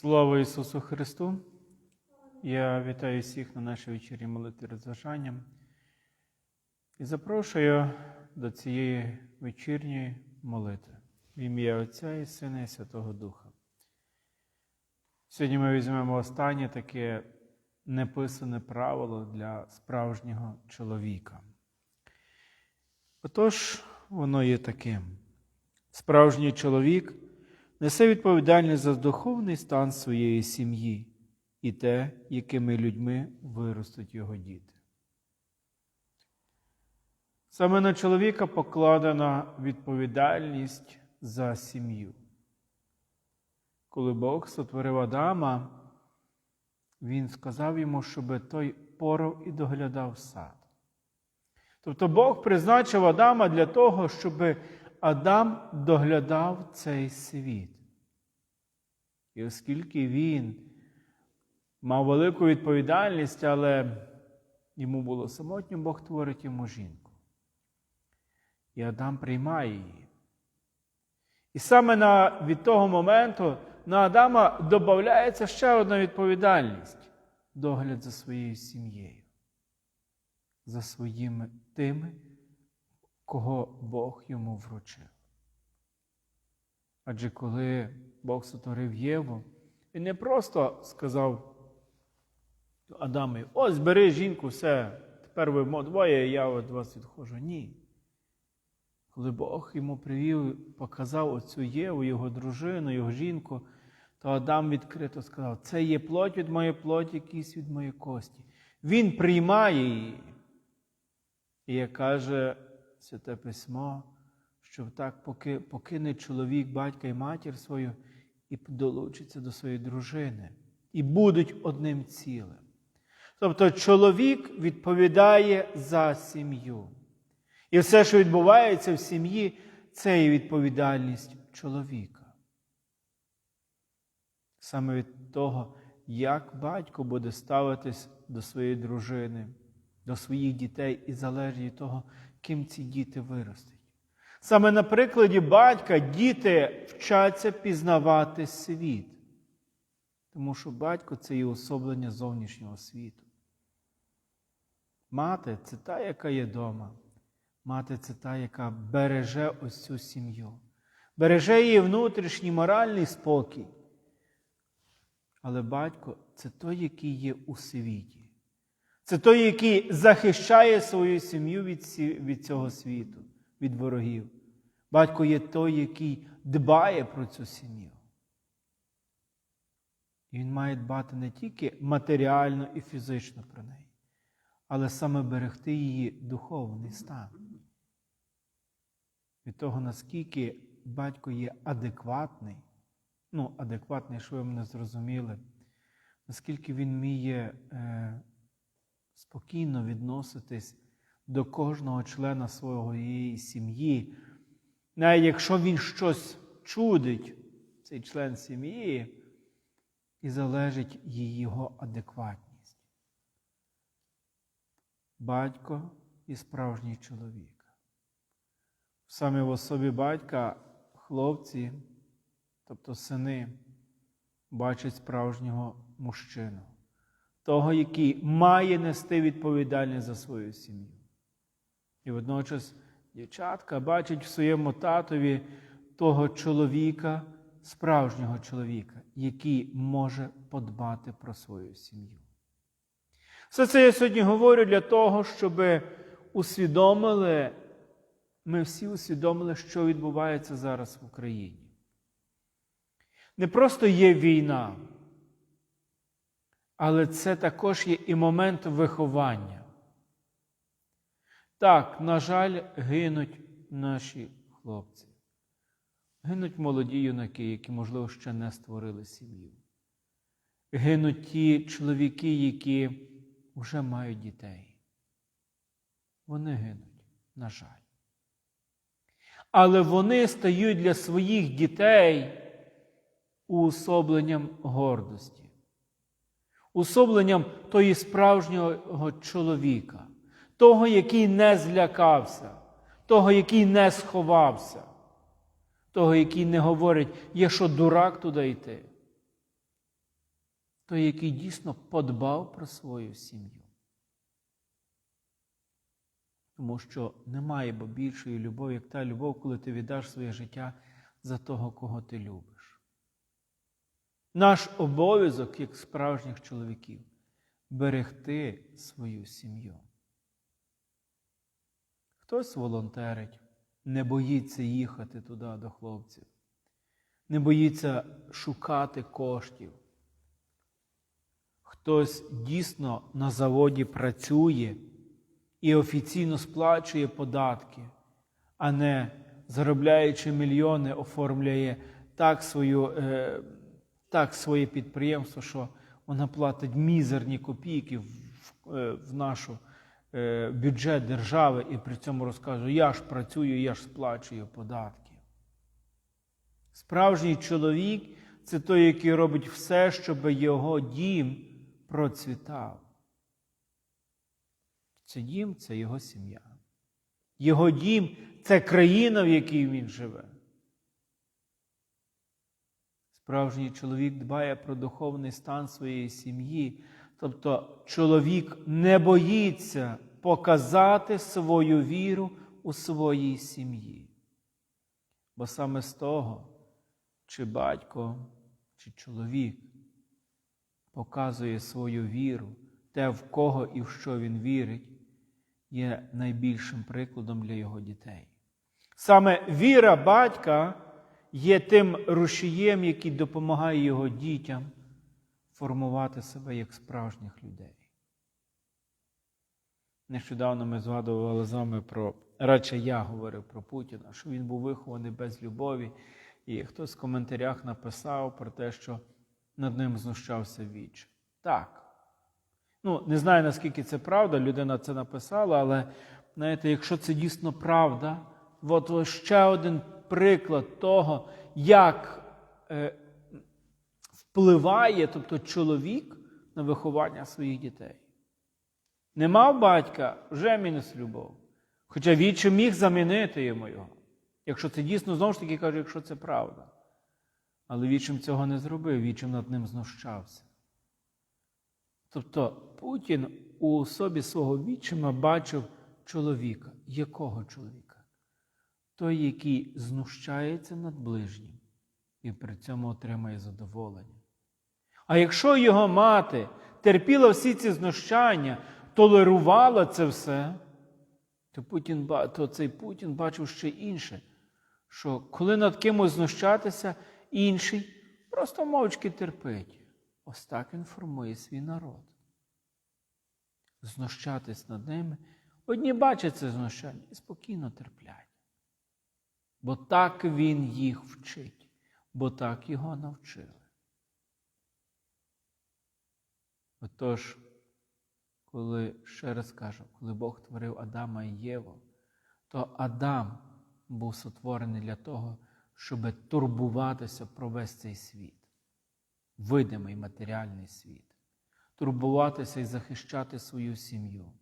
Слава Ісусу Христу! Я вітаю всіх на нашій вечірній молитві розважанням і запрошую до цієї вечірньої молитви в ім'я Отця і Сина і Святого Духа. Сьогодні ми візьмемо останнє таке неписане правило для справжнього чоловіка. Отож, воно є таким. Справжній чоловік несе відповідальність за духовний стан своєї сім'ї і те, якими людьми виростуть його діти. Саме на чоловіка покладена відповідальність за сім'ю. Коли Бог сотворив Адама, він сказав йому, щоб той порав і доглядав сад. Тобто Бог призначив Адама для того, щоб Адам доглядав цей світ. І оскільки він мав велику відповідальність, але йому було самотньо, Бог творить йому жінку. І Адам приймає її. І саме на, від того моменту на Адама додається ще одна відповідальність догляд за своєю сім'єю, за своїми тими, кого Бог йому вручив. Адже коли Бог сотворив Єву, він не просто сказав Адамові, ось бери жінку, все, тепер ви двоє, я від вас відходжу. Ні. Коли Бог йому привів, показав оцю Єву, його дружину, його жінку, то Адам відкрито сказав: це є плоть від моєї плоті, кість від моєї кості. Він приймає її. І як каже Святе Письмо, що так поки, покине чоловік батька і матір свою і долучиться до своєї дружини, і будуть одним цілим. Тобто чоловік відповідає за сім'ю. І все, що відбувається в сім'ї, це є відповідальність чоловіка. Саме від того, як батько буде ставитись до своєї дружини, до своїх дітей і залежить від того, ким ці діти виростуть. Саме на прикладі батька діти вчаться пізнавати світ, тому що батько це є особлення зовнішнього світу. Мати це та, яка є вдома. Мати це та, яка береже ось цю сім'ю, береже її внутрішній моральний спокій. Але батько це той, який є у світі. Це той, який захищає свою сім'ю від, від цього світу, від ворогів. Батько є той, який дбає про цю сім'ю. І він має дбати не тільки матеріально і фізично про неї, але саме берегти її духовний стан. Від того, наскільки батько є адекватний, ну, адекватний, що ви мене зрозуміли, наскільки він вміє е, спокійно відноситись до кожного члена своєї сім'ї, навіть якщо він щось чудить, цей член сім'ї, і залежить її його адекватність. Батько і справжній чоловік. Саме в особі батька хлопці, тобто сини, бачать справжнього мужчину, того, який має нести відповідальність за свою сім'ю. І водночас дівчатка бачить в своєму татові того чоловіка, справжнього чоловіка, який може подбати про свою сім'ю. Все це я сьогодні говорю для того, щоб усвідомили, ми всі усвідомили, що відбувається зараз в Україні. Не просто є війна, але це також є і момент виховання. Так, на жаль, гинуть наші хлопці. Гинуть молоді юнаки, які, можливо, ще не створили сім'ю. Гинуть ті чоловіки, які вже мають дітей. Вони гинуть, на жаль. Але вони стають для своїх дітей уособленням гордості, уособленням тої справжнього чоловіка, того, який не злякався, того, який не сховався того, який не говорить, є що дурак туди йти. той, який дійсно подбав про свою сім'ю. Тому що немає більшої любові, як та любов, коли ти віддаш своє життя за того, кого ти любиш. Наш обов'язок, як справжніх чоловіків, берегти свою сім'ю. Хтось волонтерить, не боїться їхати туди до хлопців, не боїться шукати коштів. Хтось дійсно на заводі працює і офіційно сплачує податки, а не заробляючи мільйони, оформляє так, свою, е, так своє підприємство, що вона платить мізерні копійки в, е, в нашу е, бюджет держави і при цьому розказує, я ж працюю, я ж сплачую податки. Справжній чоловік це той, який робить все, щоб його дім процвітав. Це дім це його сім'я. Його дім це країна, в якій він живе. Справжній чоловік дбає про духовний стан своєї сім'ї. Тобто чоловік не боїться показати свою віру у своїй сім'ї. Бо саме з того, чи батько, чи чоловік показує свою віру, те, в кого і в що він вірить, є найбільшим прикладом для його дітей. Саме віра батька є тим рушієм, який допомагає його дітям формувати себе як справжніх людей. Нещодавно ми згадували з вами про, радше я говорив про Путіна, що він був вихований без любові, і хтось в коментарях написав про те, що над ним знущався віч. Так. Ну, не знаю, наскільки це правда, людина це написала, але знаєте, якщо це дійсно правда, от ще один приклад того, як е, впливає, тобто чоловік на виховання своїх дітей. Не мав батька вже мінус любов. Хоча віче міг замінити йому його. Якщо це дійсно, знову ж таки кажу, якщо це правда. Але вічим цього не зробив, вічим над ним знущався. Тобто Путін у особі свого вічима бачив чоловіка. Якого чоловіка? Той, який знущається над ближнім і при цьому отримає задоволення. А якщо його мати терпіла всі ці знущання, толерувала це все, то, Путін, то цей Путін бачив ще інше, що коли над кимось знущатися, інший просто мовчки терпить. Ось так він формує свій народ. Знущатись над ними. Одні бачать це знущання і спокійно терплять. Бо так він їх вчить, бо так його навчили. Отож, коли ще раз кажу, коли Бог творив Адама і Єву, то Адам був сотворений для того, щоб турбуватися про весь цей світ, видимий матеріальний світ, турбуватися і захищати свою сім'ю,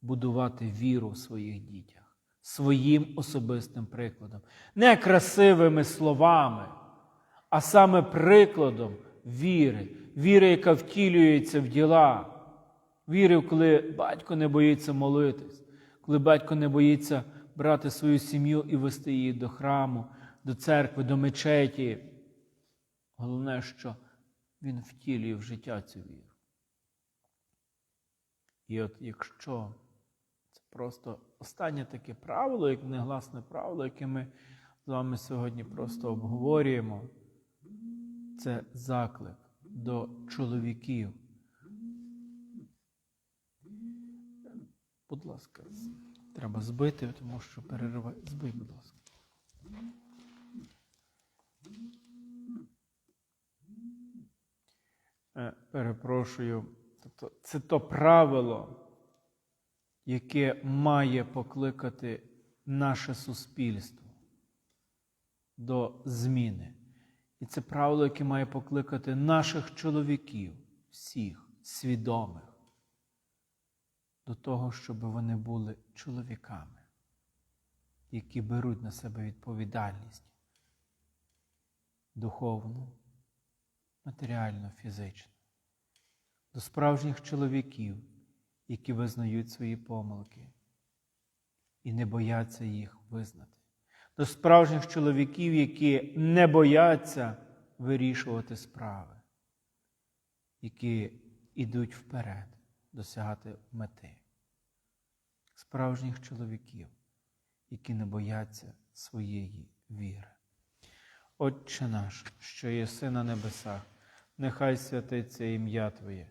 будувати віру в своїх дітях, своїм особистим прикладом, не красивими словами, а саме прикладом віри, віри, яка втілюється в діла. Віри, коли батько не боїться молитись, коли батько не боїться брати свою сім'ю і вести її до храму, до церкви, до мечеті. Головне, що він втілює в життя цю віру. І от якщо просто останнє таке правило, як негласне правило, яке ми з вами сьогодні просто обговорюємо, це заклик до чоловіків. Будь ласка, треба збити, тому що перериває. Збий, будь ласка. Е, Перепрошую. Тобто це то правило, яке має покликати наше суспільство до зміни. І це правило, яке має покликати наших чоловіків, всіх свідомих, до того, щоб вони були чоловіками, які беруть на себе відповідальність духовну, матеріально, фізично, до справжніх чоловіків, які визнають свої помилки і не бояться їх визнати, до справжніх чоловіків, які не бояться вирішувати справи, які йдуть вперед, досягати мети, справжніх чоловіків, які не бояться своєї віри. Отче наш, що єси на небесах, нехай святиться ім'я Твоє,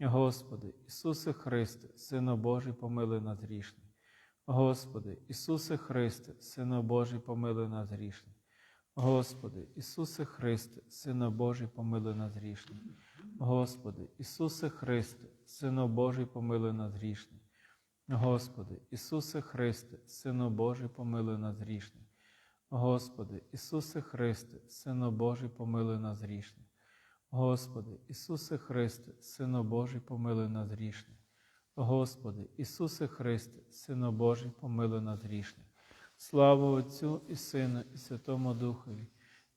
Господи, Ісусе Христе, Сину Божий, помилуй нас грішних. Господи, Ісусе Христе, Сину Божий, помилуй нас грішних. Господи, Ісусе Христе, Сину Божий, помилуй нас грішних. Господи, Ісусе Христе, Сину Божий, помилуй нас грішних. Господи, Ісусе Христе, Сину Божий, помилуй нас грішних. Господи, Ісусе Христе, Сину Божий, помилуй нас грішних. Господи, Ісусе Христе, Сину Божий, помилуй нас грішних. Господи, Ісусе Христе, Сину Божий, помилуй нас грішних. Слава Отцю і Сину, і Святому Духові,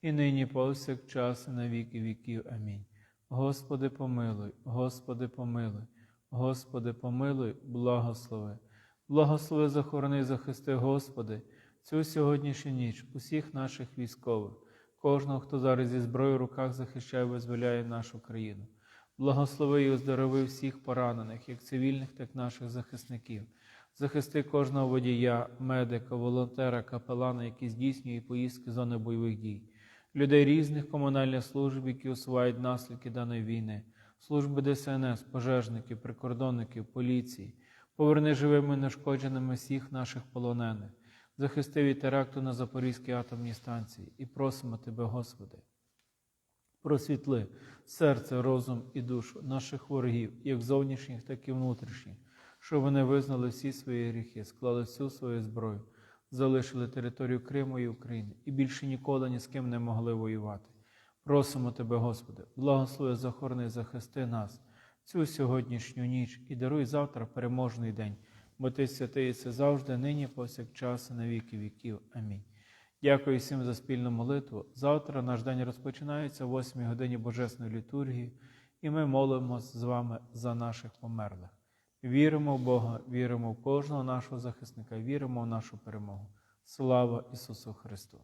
і нині повсякчас, і на віки віків. Амінь. Господи, помилуй, Господи, помилуй, Господи, помилуй, благослови. Благослови, захорони, захисти, Господи, цю сьогоднішню ніч усіх наших військових, кожного, хто зараз зі зброєю в руках захищає, визволяє нашу країну. Благослови і оздорови всіх поранених, як цивільних, так і наших захисників. Захисти кожного водія, медика, волонтера, капелана, які здійснюють поїздки зони бойових дій, людей різних комунальних служб, які усувають наслідки даної війни, служби ДСНС, пожежників, прикордонників, поліції. Поверни живими нешкодженими всіх наших полонених, захисти від теракту на Запорізькій атомній станції і просимо Тебе, Господи. Просвітли серце, розум і душу наших ворогів, як зовнішніх, так і внутрішніх, щоб вони визнали всі свої гріхи, склали всю свою зброю, залишили територію Криму і України і більше ніколи ні з ким не могли воювати. Просимо Тебе, Господи, благослови, захорони, захисти нас цю сьогоднішню ніч і даруй завтра переможний день, бо Ти святий це завжди, нині, повсякчас, і на віки віків. Амінь. Дякую всім за спільну молитву. Завтра наш день розпочинається о 8 годині Божесної літургії, і ми молимося з вами за наших померлих. Віримо в Бога, віримо в кожного нашого захисника, віримо в нашу перемогу. Слава Ісусу Христу!